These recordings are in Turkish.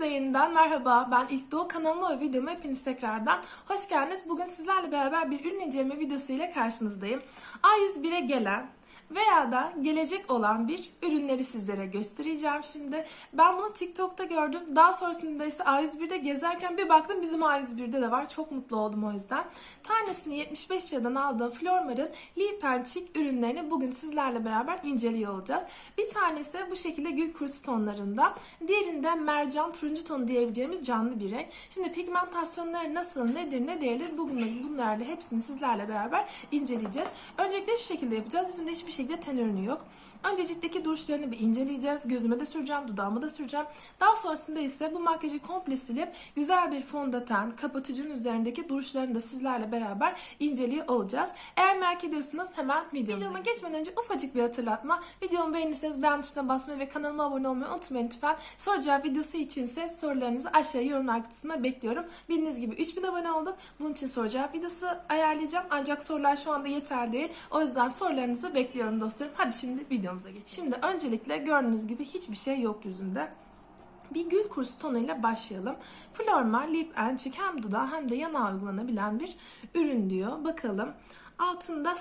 Herkese yeniden merhaba. Ben İlk Doğu kanalıma ve videoma hepiniz tekrardan hoş geldiniz. Bugün sizlerle beraber bir ürün inceleme videosu ile karşınızdayım. A101'e gelen veya da gelecek olan bir ürünleri sizlere göstereceğim şimdi. Ben bunu TikTok'ta gördüm. Daha sonrasında ise A101'de gezerken bir baktım bizim A101'de de var. Çok mutlu oldum o yüzden. Tanesini 75 liradan aldığım Flormar'ın and Cheek ürünlerini bugün sizlerle beraber inceliyor olacağız. Bir tanesi bu şekilde gül kurusu tonlarında. Diğerinde mercan turuncu tonu diyebileceğimiz canlı bir renk. Şimdi pigmentasyonları nasıl, nedir, ne değildir bugün bunlarla hepsini sizlerle beraber inceleyeceğiz. Öncelikle şu şekilde yapacağız. Yüzümde hiçbir şekilde ten ürünü yok. Önce ciltteki duruşlarını bir inceleyeceğiz. Gözüme de süreceğim, dudağıma da süreceğim. Daha sonrasında ise bu makyajı komple silip güzel bir fondöten, kapatıcının üzerindeki duruşlarını da sizlerle beraber inceliyor olacağız. Eğer merak ediyorsanız hemen videomuza Videoma geçmeden önce ufacık bir hatırlatma. Videomu beğenirseniz beğen tuşuna basmayı ve kanalıma abone olmayı unutmayın lütfen. Soru cevap videosu için ise sorularınızı aşağıya yorumlar kutusuna bekliyorum. Bildiğiniz gibi 3000 abone olduk. Bunun için soru cevap videosu ayarlayacağım. Ancak sorular şu anda yeter değil. O yüzden sorularınızı bekliyorum dostlarım. Hadi şimdi videomuza geçelim. Şimdi öncelikle gördüğünüz gibi hiçbir şey yok yüzümde. Bir gül kurusu tonuyla başlayalım. Florma Lip and Cheek hem dudağa hem de yanağa uygulanabilen bir ürün diyor. Bakalım. Altında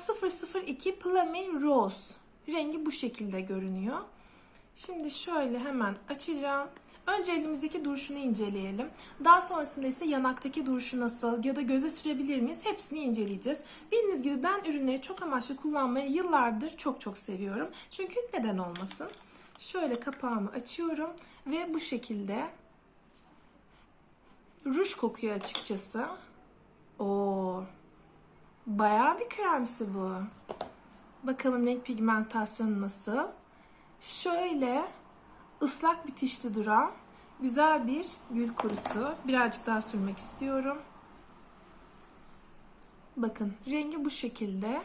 002 Plummy Rose. Rengi bu şekilde görünüyor. Şimdi şöyle hemen açacağım. Önce elimizdeki duruşunu inceleyelim. Daha sonrasında ise yanaktaki duruşu nasıl ya da göze sürebilir miyiz? Hepsini inceleyeceğiz. Bildiğiniz gibi ben ürünleri çok amaçlı kullanmayı yıllardır çok çok seviyorum. Çünkü neden olmasın? Şöyle kapağımı açıyorum ve bu şekilde ruj kokuyor açıkçası. Oo. Bayağı bir kremsi bu. Bakalım renk pigmentasyonu nasıl? Şöyle ıslak bitişli duran güzel bir gül kurusu. Birazcık daha sürmek istiyorum. Bakın rengi bu şekilde.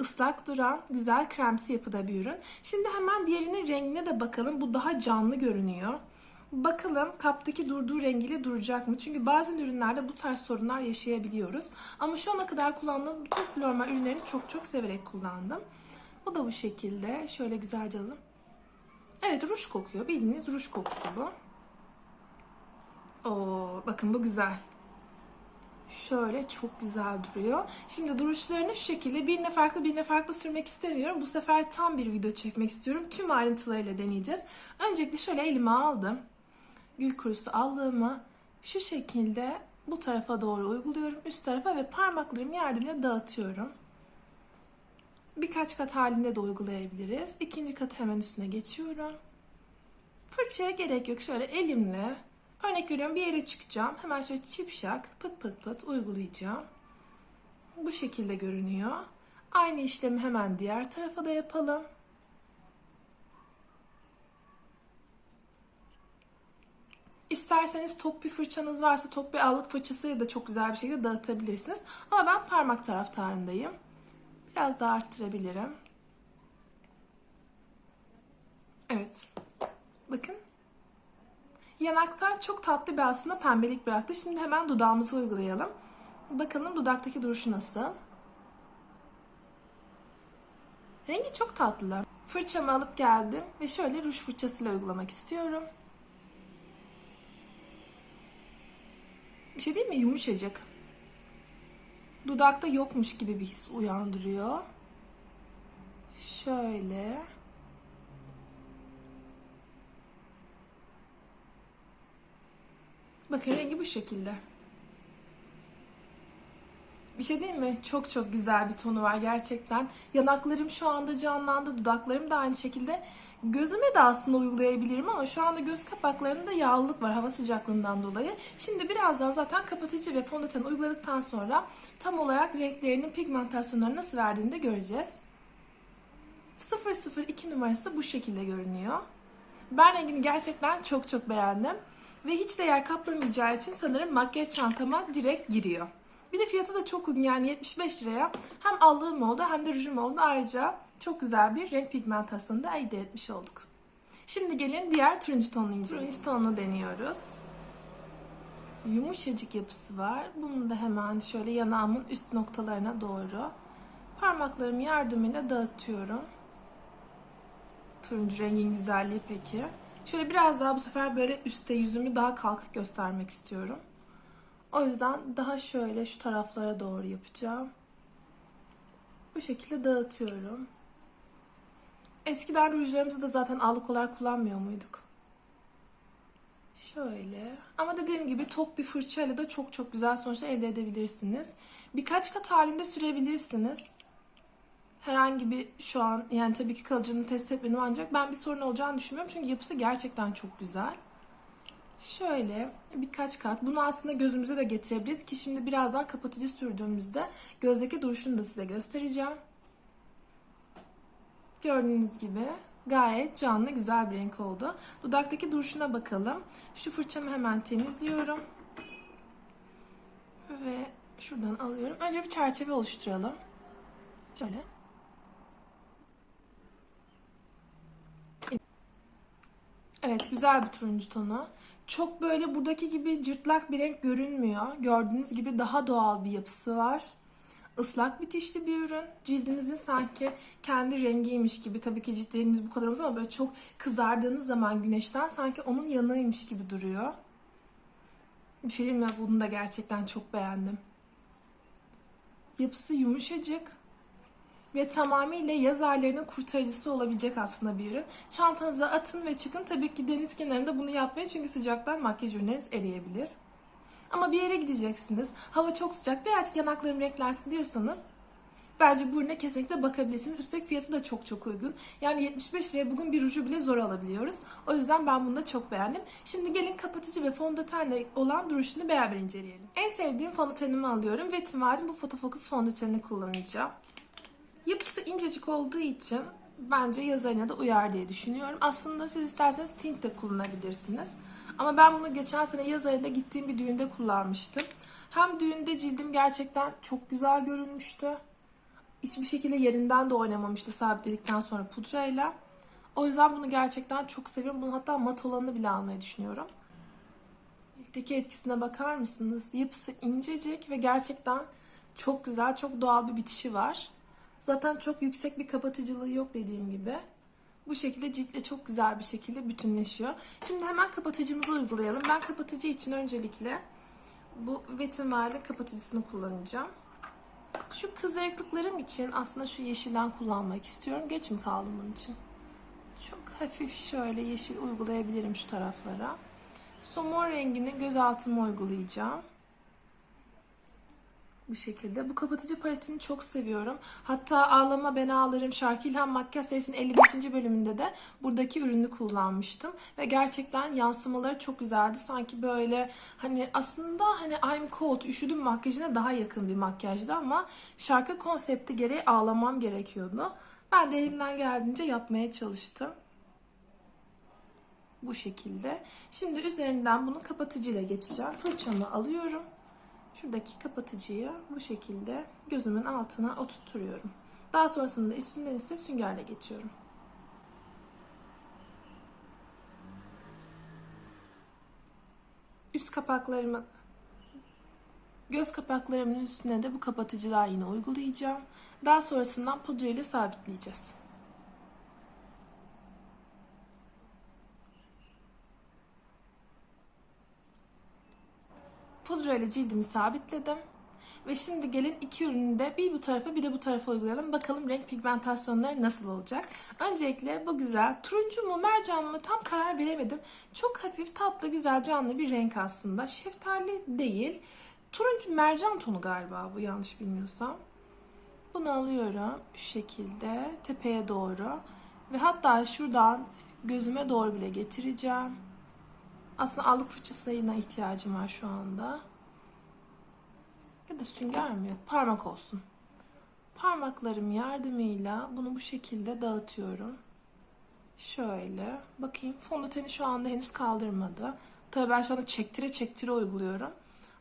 Islak duran, güzel kremsi yapıda bir ürün. Şimdi hemen diğerinin rengine de bakalım. Bu daha canlı görünüyor. Bakalım kaptaki durduğu rengiyle duracak mı? Çünkü bazı ürünlerde bu tarz sorunlar yaşayabiliyoruz. Ama şu ana kadar kullandığım bütün Florma ürünlerini çok çok severek kullandım. Bu da bu şekilde. Şöyle güzelce alalım. Evet ruj kokuyor. Bildiğiniz ruj kokusu bu. Oo, bakın bu güzel. Şöyle çok güzel duruyor. Şimdi duruşlarını şu şekilde birine farklı birine farklı sürmek istemiyorum. Bu sefer tam bir video çekmek istiyorum. Tüm ayrıntılarıyla deneyeceğiz. Öncelikle şöyle elime aldım. Gül kurusu aldığımı şu şekilde bu tarafa doğru uyguluyorum. Üst tarafa ve parmaklarım yardımıyla dağıtıyorum. Birkaç kat halinde de uygulayabiliriz. İkinci kat hemen üstüne geçiyorum. Fırçaya gerek yok. Şöyle elimle örnek veriyorum bir yere çıkacağım. Hemen şöyle çipşak pıt pıt pıt uygulayacağım. Bu şekilde görünüyor. Aynı işlemi hemen diğer tarafa da yapalım. İsterseniz top bir fırçanız varsa top bir allık fırçasıyla da çok güzel bir şekilde dağıtabilirsiniz. Ama ben parmak taraftarındayım. Biraz daha arttırabilirim. Evet. Bakın. Yanakta çok tatlı bir aslında pembelik bıraktı. Şimdi hemen dudağımızı uygulayalım. Bakalım dudaktaki duruşu nasıl? Rengi çok tatlı. Fırçamı alıp geldim ve şöyle ruj fırçasıyla uygulamak istiyorum. Bir şey değil mi? Yumuşacık dudakta yokmuş gibi bir his uyandırıyor. Şöyle. Bakın rengi bu şekilde. Bir şey değil mi? Çok çok güzel bir tonu var gerçekten. Yanaklarım şu anda canlandı. Dudaklarım da aynı şekilde. Gözüme de aslında uygulayabilirim ama şu anda göz kapaklarımda yağlılık var hava sıcaklığından dolayı. Şimdi birazdan zaten kapatıcı ve fondöten uyguladıktan sonra tam olarak renklerinin pigmentasyonları nasıl verdiğini de göreceğiz. 002 numarası bu şekilde görünüyor. Ben rengini gerçekten çok çok beğendim. Ve hiç de yer kaplamayacağı için sanırım makyaj çantama direkt giriyor. Bir de fiyatı da çok uygun yani 75 liraya hem allığım oldu hem de rujum oldu. Ayrıca çok güzel bir renk pigmentasyonu da elde etmiş olduk. Şimdi gelin diğer turuncu tonunu inceleyelim. Turuncu tonunu deniyoruz. Yumuşacık yapısı var. Bunu da hemen şöyle yanağımın üst noktalarına doğru parmaklarım yardımıyla dağıtıyorum. Turuncu rengin güzelliği peki. Şöyle biraz daha bu sefer böyle üstte yüzümü daha kalkık göstermek istiyorum. O yüzden daha şöyle şu taraflara doğru yapacağım. Bu şekilde dağıtıyorum. Eskiden rujlarımızı da zaten allık olarak kullanmıyor muyduk? Şöyle. Ama dediğim gibi top bir fırçayla da çok çok güzel sonuçlar elde edebilirsiniz. Birkaç kat halinde sürebilirsiniz. Herhangi bir şu an yani tabii ki kalıcılığını test etmedim ancak ben bir sorun olacağını düşünmüyorum. Çünkü yapısı gerçekten çok güzel. Şöyle birkaç kat. Bunu aslında gözümüze de getirebiliriz ki şimdi biraz daha kapatıcı sürdüğümüzde gözdeki duruşunu da size göstereceğim. Gördüğünüz gibi gayet canlı güzel bir renk oldu. Dudaktaki duruşuna bakalım. Şu fırçamı hemen temizliyorum. Ve şuradan alıyorum. Önce bir çerçeve oluşturalım. Şöyle. Evet güzel bir turuncu tonu. Çok böyle buradaki gibi cırtlak bir renk görünmüyor. Gördüğünüz gibi daha doğal bir yapısı var. Islak bitişli bir ürün. Cildinizin sanki kendi rengiymiş gibi. Tabii ki ciltlerimiz bu kadar olmaz ama böyle çok kızardığınız zaman güneşten sanki onun yanığıymış gibi duruyor. Bir şey diyeyim mi? Bunu da gerçekten çok beğendim. Yapısı yumuşacık ve tamamıyla yaz aylarının kurtarıcısı olabilecek aslında bir ürün. Çantanıza atın ve çıkın. Tabii ki deniz kenarında bunu yapmayın çünkü sıcaktan makyaj ürünleriniz eriyebilir. Ama bir yere gideceksiniz. Hava çok sıcak ve artık yanaklarım renklensin diyorsanız bence bu ürüne kesinlikle bakabilirsiniz. Üstelik fiyatı da çok çok uygun. Yani 75 liraya bugün bir ruju bile zor alabiliyoruz. O yüzden ben bunu da çok beğendim. Şimdi gelin kapatıcı ve fondötenle olan duruşunu beraber inceleyelim. En sevdiğim fondötenimi alıyorum. Wet n Wild'in bu Photofocus fondötenini kullanacağım. Yapısı incecik olduğu için bence yaz ayına da uyar diye düşünüyorum. Aslında siz isterseniz tint de kullanabilirsiniz. Ama ben bunu geçen sene yaz ayında gittiğim bir düğünde kullanmıştım. Hem düğünde cildim gerçekten çok güzel görünmüştü. Hiçbir şekilde yerinden de oynamamıştı sabitledikten sonra pudrayla. O yüzden bunu gerçekten çok seviyorum. Bunun hatta mat olanını bile almayı düşünüyorum. Ciltteki etkisine bakar mısınız? Yapısı incecik ve gerçekten çok güzel, çok doğal bir bitişi var. Zaten çok yüksek bir kapatıcılığı yok dediğim gibi. Bu şekilde ciltle çok güzel bir şekilde bütünleşiyor. Şimdi hemen kapatıcımızı uygulayalım. Ben kapatıcı için öncelikle bu Wet n Wild'in kapatıcısını kullanacağım. Şu kızarıklıklarım için aslında şu yeşilden kullanmak istiyorum. Geç mi kaldım bunun için? Çok hafif şöyle yeşil uygulayabilirim şu taraflara. Somon rengini göz altıma uygulayacağım. Bu şekilde. Bu kapatıcı paletini çok seviyorum. Hatta Ağlama Ben Ağlarım Şarkı İlham Makyaj serisinin 55. bölümünde de buradaki ürünü kullanmıştım. Ve gerçekten yansımaları çok güzeldi. Sanki böyle hani aslında hani I'm cold, üşüdüm makyajına daha yakın bir makyajdı ama şarkı konsepti gereği ağlamam gerekiyordu. Ben de elimden geldiğince yapmaya çalıştım. Bu şekilde. Şimdi üzerinden bunu kapatıcıyla geçeceğim. Fırçamı alıyorum. Şuradaki kapatıcıyı bu şekilde gözümün altına oturtuyorum. Daha sonrasında üstünden ise süngerle geçiyorum. Üst kapaklarımı göz kapaklarımın üstüne de bu kapatıcılar yine uygulayacağım. Daha sonrasından pudra ile sabitleyeceğiz. Pudra cildimi sabitledim. Ve şimdi gelin iki ürünü de bir bu tarafa bir de bu tarafa uygulayalım. Bakalım renk pigmentasyonları nasıl olacak. Öncelikle bu güzel turuncu mu mercan mı tam karar veremedim. Çok hafif tatlı güzel canlı bir renk aslında. Şeftali değil. Turuncu mercan tonu galiba bu yanlış bilmiyorsam. Bunu alıyorum şu şekilde tepeye doğru. Ve hatta şuradan gözüme doğru bile getireceğim. Aslında allık fırçasına ihtiyacım var şu anda. Ya da sünger mi yok? Parmak olsun. Parmaklarım yardımıyla bunu bu şekilde dağıtıyorum. Şöyle. Bakayım fondöteni şu anda henüz kaldırmadı. Tabii ben şu anda çektire çektire uyguluyorum.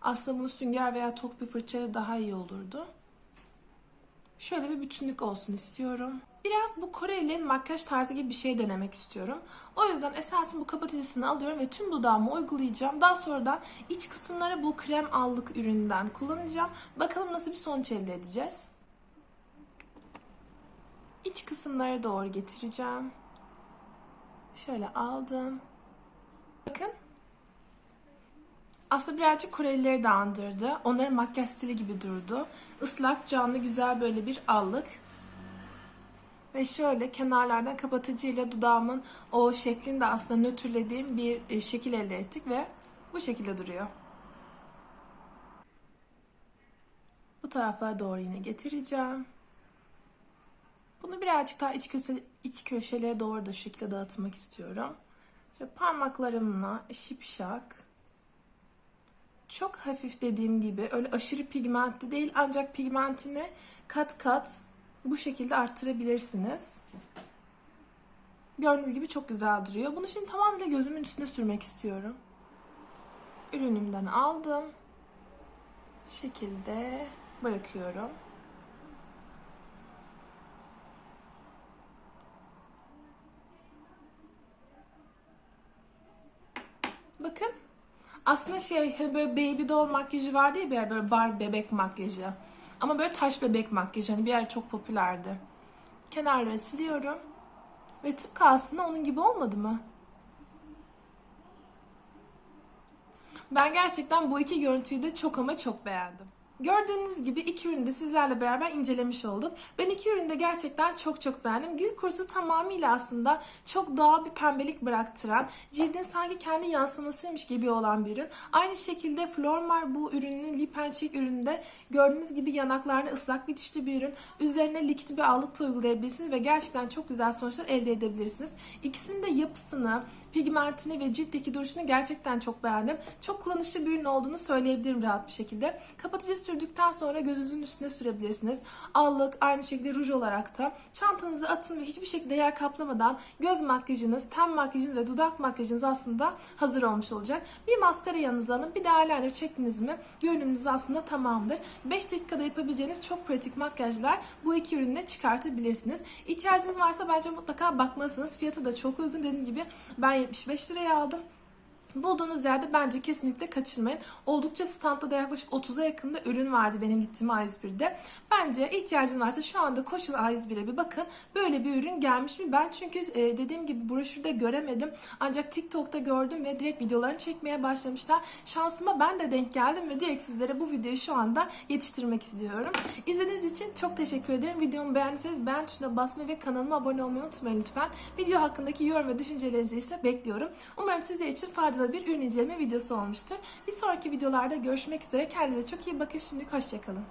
Aslında bunu sünger veya tok bir fırçayla daha iyi olurdu. Şöyle bir bütünlük olsun istiyorum. Biraz bu Koreli makyaj tarzı gibi bir şey denemek istiyorum. O yüzden esasen bu kapatıcısını alıyorum ve tüm dudağıma uygulayacağım. Daha sonra da iç kısımları bu krem allık üründen kullanacağım. Bakalım nasıl bir sonuç elde edeceğiz. İç kısımlara doğru getireceğim. Şöyle aldım. Bakın. Aslında birazcık Korelileri de andırdı. Onların makyaj stili gibi durdu. Islak, canlı, güzel böyle bir allık. Ve şöyle kenarlardan kapatıcıyla dudağımın o şeklini de aslında nötrlediğim bir e, şekil elde ettik ve bu şekilde duruyor. Bu taraflara doğru yine getireceğim. Bunu birazcık daha iç, köşe, iç köşelere doğru da şekilde dağıtmak istiyorum. Şöyle parmaklarımla şipşak. Çok hafif dediğim gibi öyle aşırı pigmentli değil ancak pigmentini kat kat bu şekilde arttırabilirsiniz. Gördüğünüz gibi çok güzel duruyor. Bunu şimdi tamamıyla gözümün üstüne sürmek istiyorum. Ürünümden aldım. Şekilde bırakıyorum. Bakın. Aslında şey hani böyle baby doll makyajı vardı ya bir yer böyle bar bebek makyajı. Ama böyle taş bebek makyajı hani bir yer çok popülerdi. Kenarları siliyorum. Ve tıpkı aslında onun gibi olmadı mı? Ben gerçekten bu iki görüntüyü de çok ama çok beğendim. Gördüğünüz gibi iki ürünü de sizlerle beraber incelemiş olduk. Ben iki ürünü de gerçekten çok çok beğendim. Gül kurusu tamamıyla aslında çok doğal bir pembelik bıraktıran, cildin sanki kendi yansımasıymış gibi olan bir ürün. Aynı şekilde Flormar bu ürünün lip and cheek ürününde gördüğünüz gibi yanaklarına ıslak bitişli bir ürün. Üzerine likit bir allık da uygulayabilirsiniz ve gerçekten çok güzel sonuçlar elde edebilirsiniz. İkisinin de yapısını, pigmentini ve ciltteki duruşunu gerçekten çok beğendim. Çok kullanışlı bir ürün olduğunu söyleyebilirim rahat bir şekilde. Kapatıcı sürdükten sonra gözünüzün üstüne sürebilirsiniz. Allık aynı şekilde ruj olarak da çantanızı atın ve hiçbir şekilde yer kaplamadan göz makyajınız, ten makyajınız ve dudak makyajınız aslında hazır olmuş olacak. Bir maskara yanınıza alın, bir de eyeliner çektiniz mi görünümünüz aslında tamamdır. 5 dakikada yapabileceğiniz çok pratik makyajlar bu iki ürünle çıkartabilirsiniz. İhtiyacınız varsa bence mutlaka bakmalısınız. Fiyatı da çok uygun dediğim gibi ben 75 liraya aldım. Bulduğunuz yerde bence kesinlikle kaçırmayın. Oldukça standta da yaklaşık 30'a yakında ürün vardı benim gittiğim A101'de. Bence ihtiyacın varsa şu anda koşul A101'e bir bakın. Böyle bir ürün gelmiş mi? Ben çünkü e, dediğim gibi broşürde göremedim. Ancak TikTok'ta gördüm ve direkt videolarını çekmeye başlamışlar. Şansıma ben de denk geldim ve direkt sizlere bu videoyu şu anda yetiştirmek istiyorum. İzlediğiniz için çok teşekkür ederim. Videomu beğendiyseniz beğen tuşuna basmayı ve kanalıma abone olmayı unutmayın lütfen. Video hakkındaki yorum ve düşüncelerinizi ise bekliyorum. Umarım sizler için faydalı bir ürün inceleme videosu olmuştur. Bir sonraki videolarda görüşmek üzere. Kendinize çok iyi bakın. Şimdi hoşçakalın.